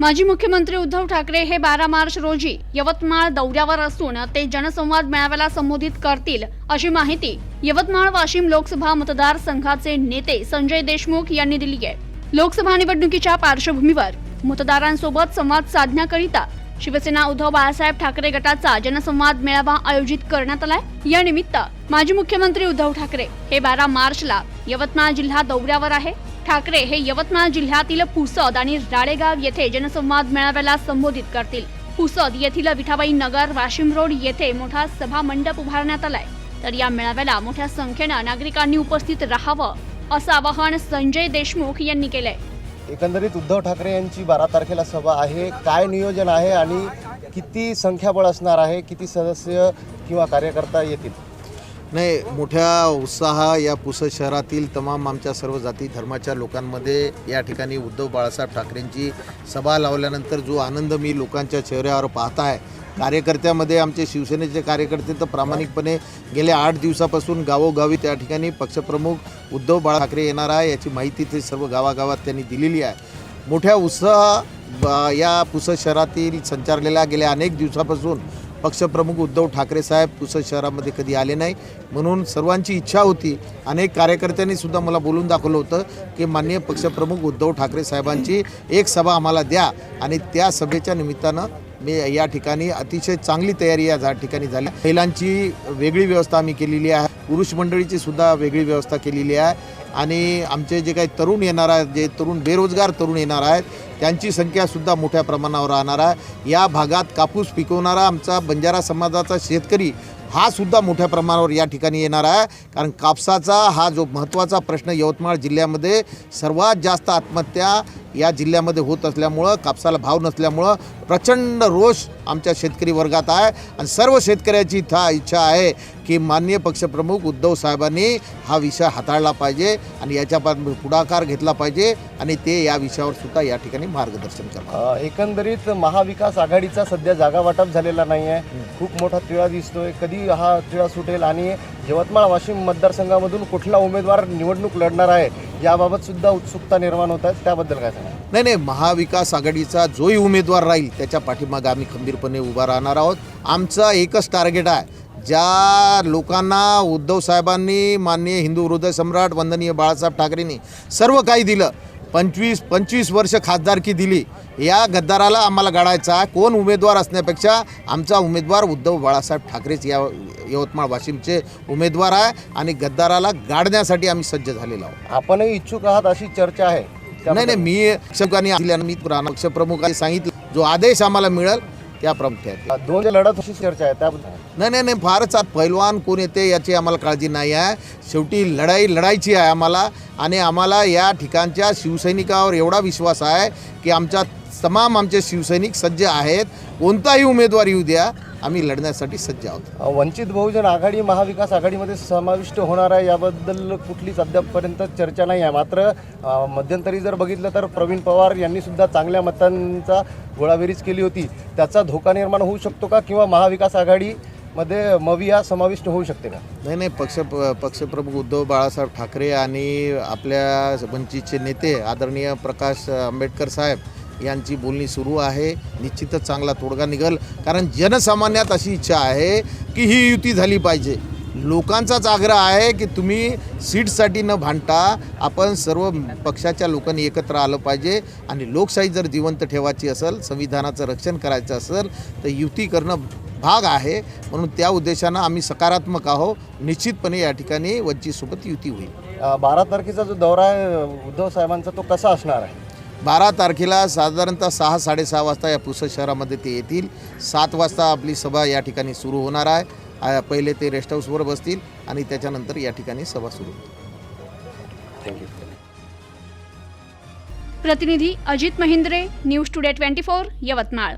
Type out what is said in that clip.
माजी मुख्यमंत्री उद्धव ठाकरे हे बारा मार्च रोजी यवतमाळ दौऱ्यावर असून ते जनसंवाद मेळाव्याला संबोधित करतील अशी माहिती यवतमाळ वाशिम लोकसभा मतदारसंघाचे नेते संजय देशमुख यांनी दिली आहे. लोकसभा निवडणुकीच्या पार्श्वभूमीवर मतदारांसोबत संवाद साधण्याकरिता शिवसेना उद्धव बाळासाहेब ठाकरे गटाचा जनसंवाद मेळावा आयोजित करण्यात आलाय. या निमित्त माजी मुख्यमंत्री उद्धव ठाकरे हे बारा मार्चला यवतमाळ जिल्हा दौऱ्यावर आहे. ठाकरे हे यवतमाळ जिल्ह्यातील पुसद आणि राळेगाव येथे जनसंवाद मेळाव्याला संबोधित करतील. पुसद येथील विठाबाई नगर वाशिम रोड येथे मोठा सभा मंडप उभारण्यात आलाय. तर या मेळाव्याला मोठ्या संख्येनं नागरिकांनी उपस्थित राहावं असं आवाहन संजय देशमुख यांनी केलंय. एकंदरीत उद्धव ठाकरे यांची बारा तारखेला सभा आहे. काय नियोजन आहे आणि किती संख्याबळ असणार आहे? किती सदस्य किंवा कार्यकर्ता येतील? नाही मोठ्या उत्साह या पुसद शहरातील तमाम आमच्या सर्व जाती धर्माच्या लोकांमध्ये या ठिकाणी उद्धव बाळासाहेब ठाकरेंची सभा लावल्यानंतर जो आनंद मी लोकांच्या चेहऱ्यावर पाहत आहे कार्यकर्त्यामध्ये आमचे शिवसेनेचे कार्यकर्ते तर प्रामाणिकपणे गेल्या आठ दिवसापासून गावोगावी त्या ठिकाणी पक्षप्रमुख उद्धव बाळा ठाकरे येणार आहे याची माहिती ते सर्व गावागावात त्यांनी दिलेली आहे. मोठ्या उत्साह ब- या पुसद शहरातील संचारलेल्या गेल्या अनेक दिवसापासून पक्षप्रमुख उद्धव ठाकरे साहेब पुसद शहरामध्ये कधी आले नाही. म्हणून सर्वांची इच्छा होती अनेक कार्यकर्त्यांनी सुद्धा मला बोलून दाखवलं होतं की माननीय पक्षप्रमुख उद्धव ठाकरे साहेबांची एक सभा आम्हाला द्या आणि त्या सभेच्या निमित्तानं मी या ठिकाणी अतिशय चांगली तयारी या ठिकाणी झाली महिलांची वेगळी व्यवस्था आम्ही केलेली आहे. पुरुष मंडळीची सुद्धा वेगळी व्यवस्था केलेली आहे. आणि आमचे जे काही तरुण येणार आहेत जे तरुण बेरोजगार तरुण येणार आहेत त्यांची संख्यासुद्धा मोठ्या प्रमाणावर राहणार आहे. या भागात कापूस पिकवणारा आमचा बंजारा समाजाचा शेतकरी हा सुद्धा मोठ्या प्रमाणावर या ठिकाणी येणार आहे. कारण कापसाचा हा जो महत्त्वाचा प्रश्न यवतमाळ जिल्ह्यामध्ये सर्वात जास्त आत्महत्या या जिल्ह्यामध्ये होत असल्यामुळं कापसाला भाव नसल्यामुळं प्रचंड रोष आमच्या शेतकरी वर्गात आहे. आणि सर्व शेतकऱ्याची इथं इच्छा आहे की माननीय पक्षप्रमुख उद्धव साहेबांनी हा विषय हाताळला पाहिजे आणि याच्यापासून पुढाकार घेतला पाहिजे आणि ते या विषयावर सुद्धा या ठिकाणी मार्गदर्शन करणार अ, एकंदरीत महाविकास आघाडीचा सध्या जागा वाटप झालेला नाही आहे खूप मोठा तिळा दिसतोय. कधी हा तिळा सुटेल आणि यवतमाळ वाशिम मतदारसंघामधून कुठला उमेदवार निवडणूक लढणार आहे? याबाबत सुद्धा उत्सुकता निर्माण होत आहे. त्याबद्दल काय सांगा नाही नाही महाविकास आघाडीचा जोही उमेदवार राहील त्याच्या पाठीमागे आम्ही खंबीरपणे उभा राहणार आहोत. आमचं एकच टार्गेट आहे. ज्या लोकांना उद्धव साहेबांनी माननीय हिंदू हृदय सम्राट वंदनीय बाळासाहेब ठाकरेंनी सर्व काही दिलं पंचवीस पंचवीस वर्ष खासदारकी दिली या गद्दाराला आम्हाला गाडायचा आहे. कोण उमेदवार असण्यापेक्षा आमचा उमेदवार उद्धव बाळासाहेब ठाकरेच या यवतमाळ वाशिमचे उमेदवार आहे आणि गद्दाराला गाडण्यासाठी आम्ही सज्ज झालेलो आहोत. आपणही इच्छुक आहात अशी चर्चा आहे. नाही नाही मी शिक्षकांनी मी पक्षप्रमुखांनी सांगितलं. जो आदेश आम्हाला मिळेल त्या प्रमुख आहेत दोन लढत अशी चर्चा आहे त्याबद्दल. नाही नाही नाही फारच आत पैलवान कोण येते याची आम्हाला काळजी नाही आहे. शेवटी लढाई लढायची आहे आम्हाला आणि आम्हाला या ठिकाणच्या शिवसैनिकावर एवढा विश्वास आहे की आमच्या तमाम आमचे शिवसैनिक सज्ज आहेत. कोणताही उमेदवार येऊ द्या आम्ही लढण्यासाठी सज्ज आहोत. वंचित बहुजन आघाडी महाविकास आघाडीमध्ये समाविष्ट होणार आहे याबद्दल कुठलीच अद्यापपर्यंत चर्चा नाही आहे. मात्र मध्यंतरी जर बघितलं तर प्रवीण पवार यांनी सुद्धा चांगल्या मतांचा गोळाबेरीज केली होती. त्याचा धोका निर्माण होऊ शकतो का किंवा महाविकास आघाडीमध्ये मविया समाविष्ट होऊ शकते का? नाही नाही पक्ष पक्षप्रमुख उद्धव बाळासाहेब ठाकरे आणि आपल्या वंचितचे नेते आदरणीय प्रकाश आंबेडकर साहेब यांची बोलणी सुरू आहे. निश्चितच चांगला तोडगा निघल. कारण जनसामान्यात अशी इच्छा आहे की ही युती झाली पाहिजे. लोकांचाच आग्रह आहे की तुम्ही सीटसाठी न भांडता आपण सर्व पक्षाच्या लोकांनी एकत्र आलं पाहिजे. आणि लोकशाही जर जिवंत ठेवायची असेल संविधानाचं रक्षण करायचं असेल तर युती करणं भाग आहे. म्हणून त्या उद्देशानं आम्ही सकारात्मक आहो निश्चितपणे या ठिकाणी वंचितसोबत युती होईल. बारा तारखेचा जो दौरा आहे उद्धव साहेबांचा तो कसा असणार आहे? बारा तारखेला साधारणतः सहा साडेसहा वाजता या पुसद शहरामध्ये ते येतील. सात वाजता आपली सभा या ठिकाणी सुरू होणार आहे. पहिले ते रेस्ट हाऊसवर बसतील आणि त्याच्यानंतर या ठिकाणी सभा सुरू होईल. थँक्यू प्रतिनिधी Ajit Mahindre news today twenty four Yavatmal.